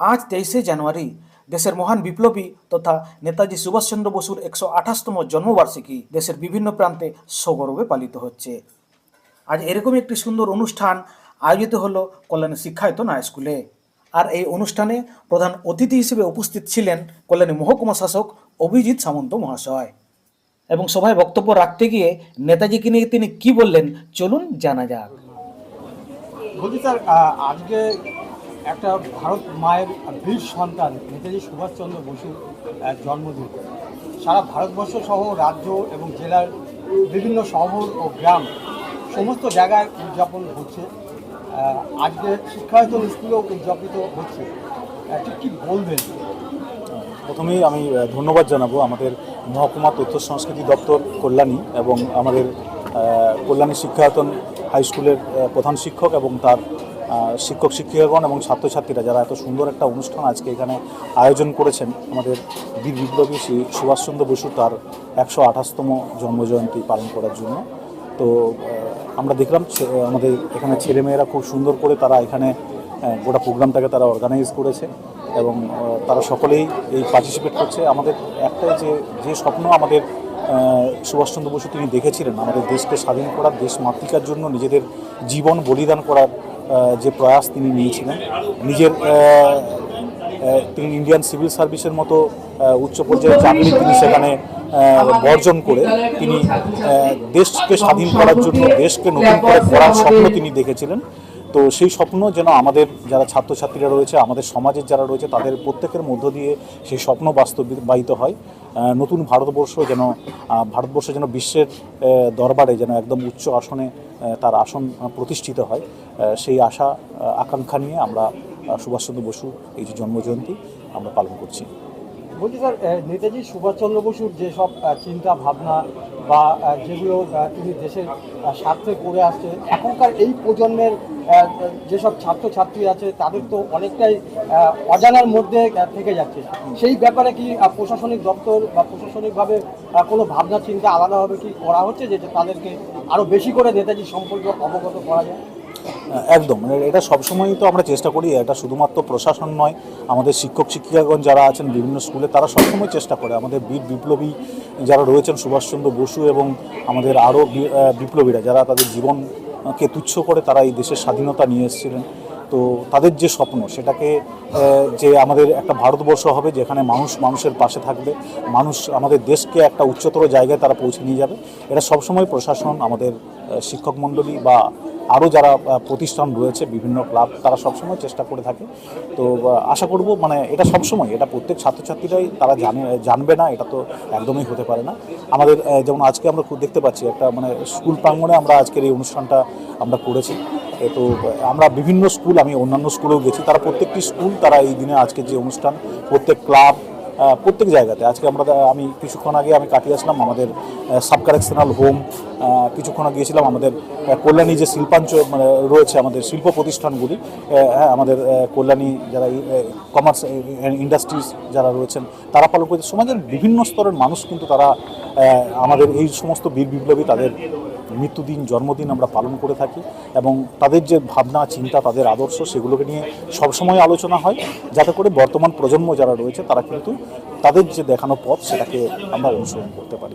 আজ তেইশে জানুয়ারি দেশের মহান বিপ্লবী তথা নেতাজি সুভাষচন্দ্র বসুর একশো আঠাশতম জন্মবার্ষিকী দেশের বিভিন্ন প্রান্তে সগৌরবে পালিত হচ্ছে। আজ এরকম একটি সুন্দর অনুষ্ঠান আয়োজিত হলো কল্যাণী শিক্ষায়তন হাই স্কুলে। আর এই অনুষ্ঠানে প্রধান অতিথি হিসেবে উপস্থিত ছিলেন কল্যাণী মহকুমা শাসক অভিজিৎ সামন্ত মহাশয়। এবং সভায় বক্তব্য রাখতে গিয়ে নেতাজিকে নিয়ে তিনি কি বললেন চলুন জানা যাক। আজকে একটা ভারত মায়ের বীর সন্তান, নেতাজি সুভাষচন্দ্র বসুর জন্মদিন। সারা ভারতবর্ষ সহ রাজ্য এবং জেলার বিভিন্ন শহর ও গ্রাম সমস্ত জায়গায় উদযাপন হচ্ছে। আজকে শিক্ষায়তন স্কুলেও উদযাপিত হচ্ছে। ঠিক কী বলবেন? প্রথমেই আমি ধন্যবাদ জানাব আমাদের মহকুমা তথ্য সংস্কৃতি দপ্তর কল্যাণী এবং আমাদের কল্যাণী শিক্ষায়তন হাই স্কুলের প্রধান শিক্ষক এবং তার শিক্ষক, শিক্ষিকাগণ এবং ছাত্রছাত্রীরা যারা এত সুন্দর একটা অনুষ্ঠান আজকে এখানে আয়োজন করেছেন, আমাদের বীর বিপ্লবী শ্রী সুভাষচন্দ্র বসু তার একশো আঠাশতম জন্মজয়ন্তী পালন করার জন্য। তো আমরা দেখলাম আমাদের এখানে ছেলেমেয়েরা খুব সুন্দর করে তারা এখানে গোটা প্রোগ্রামটাকে তারা অর্গানাইজ করেছে এবং তারা সকলেই এই পার্টিসিপেট করছে। আমাদের একটাই যে যে স্বপ্ন আমাদের সুভাষচন্দ্র বসু তিনি দেখেছিলেন, আমাদের দেশকে স্বাধীন করার, দেশ মাতৃকার জন্য নিজেদের জীবন বলিদান করার যে প্রয়াস তিনি নিয়েছিলেন, নিজের তিনি ইন্ডিয়ান সিভিল সার্ভিসের মতো উচ্চ পর্যায়ের চাকরি তিনি সেখানে বর্জন করে তিনি দেশকে স্বাধীন করার জন্য, দেশকে নতুন করে গড়ার স্বপ্ন তিনি দেখেছিলেন। তো সেই স্বপ্ন যেন আমাদের যারা ছাত্রছাত্রীরা রয়েছে, আমাদের সমাজের যারা রয়েছে, তাদের প্রত্যেকের মধ্য দিয়ে সেই স্বপ্ন বাস্তবায়িত হয়। নতুন ভারতবর্ষ যেন ভারতবর্ষ যেন বিশ্বের দরবারে যেন একদম উচ্চ আসনে তার আসন প্রতিষ্ঠিত হয়। সেই আশা আকাঙ্ক্ষা নিয়ে আমরা সুভাষচন্দ্র বসু, এই যে জন্মজয়ন্তী, আমরা পালন করছি। বলছি স্যার নেতাজি সুভাষচন্দ্র বসুর যেসব সব চিন্তা, ভাবনা বা যেগুলো তিনি দেশের স্বার্থে করে আসছে এখনকার এই প্রজন্মের যেসব ছাত্রছাত্রী আছে, তাদের তো অনেকটাই অজানার মধ্যে থেকে যাচ্ছে। সেই ব্যাপারে কি প্রশাসনিক দপ্তর বা প্রশাসনিকভাবে কোনো ভাবনা, চিন্তা আলাদাভাবে কি করা হচ্ছে, যে তাদেরকে আরও বেশি করে নেতাজি সম্পর্কে অবগত করা যায়? একদম। মানে এটা সবসময়ই তো আমরা চেষ্টা করি, এটা শুধুমাত্র প্রশাসন নয়, আমাদের শিক্ষক, শিক্ষিকাগণ যারা আছেন বিভিন্ন স্কুলে, তারা সবসময় চেষ্টা করে। আমাদের বীর বিপ্লবী যারা রয়েছেন, সুভাষচন্দ্র বসু এবং আমাদের আরও বিপ্লবীরা, যারা তাদের জীবনকে তুচ্ছ করে তারা এই দেশের স্বাধীনতা নিয়ে এসেছিলেন। তো তাদের যে স্বপ্ন, সেটাকে যে আমাদের একটা ভারতবর্ষ হবে যেখানে মানুষ মানুষের পাশে থাকবে, মানুষ আমাদের দেশকে একটা উচ্চতর জায়গায় তারা পৌঁছে নিয়ে যাবে, এটা সবসময় প্রশাসন, আমাদের শিক্ষক মণ্ডলী বা আরও যারা প্রতিষ্ঠান রয়েছে, বিভিন্ন ক্লাব, তারা সবসময় চেষ্টা করে থাকে। তো আশা করব মানে এটা সবসময়, এটা প্রত্যেক ছাত্রছাত্রীরাই তারা জানে, জানবে না, এটা তো একদমই হতে পারে না। আমাদের যেমন আজকে আমরা দেখতে পাচ্ছি, একটা মানে স্কুল প্রাঙ্গণে আমরা আজকের এই অনুষ্ঠানটা আমরা করেছি। তো আমরা বিভিন্ন স্কুল, আমি অন্যান্য স্কুলেও গেছি, তারা প্রত্যেকটি স্কুল, তারা এই দিনে আজকে যে অনুষ্ঠান, প্রত্যেক ক্লাব প্রত্যেক জায়গাতে, আজকে আমরা, আমি কিছুক্ষণ আগে আমি কাটিয়ে আসলাম আমাদের সাব কারেকশনাল হোম কিছুক্ষণ আগে গিয়েছিলাম আমাদের কল্যাণী যে শিল্পাঞ্চ মানে রয়েছে আমাদের শিল্প প্রতিষ্ঠানগুলি হ্যাঁ আমাদের কল্যাণী যারা কমার্স ইন্ডাস্ট্রিজ যারা রয়েছেন, তারা পালন করেছে। সমাজের বিভিন্ন স্তরের মানুষ কিন্তু তারা আমাদের এই সমস্ত বীর বিপ্লবী তাদের মৃত্যুদিন জন্মদিন আমরা পালন করে থাকি এবং তাদের যে ভাবনা, চিন্তা, তাদের আদর্শ সেগুলোকে নিয়ে সবসময় আলোচনা হয়। যাতে করে বর্তমান প্রজন্ম যারা রয়েছে, তারা কিন্তু তাদের যে দেখানো পথ, সেটাকে আমরা অনুসরণ করতে পারি।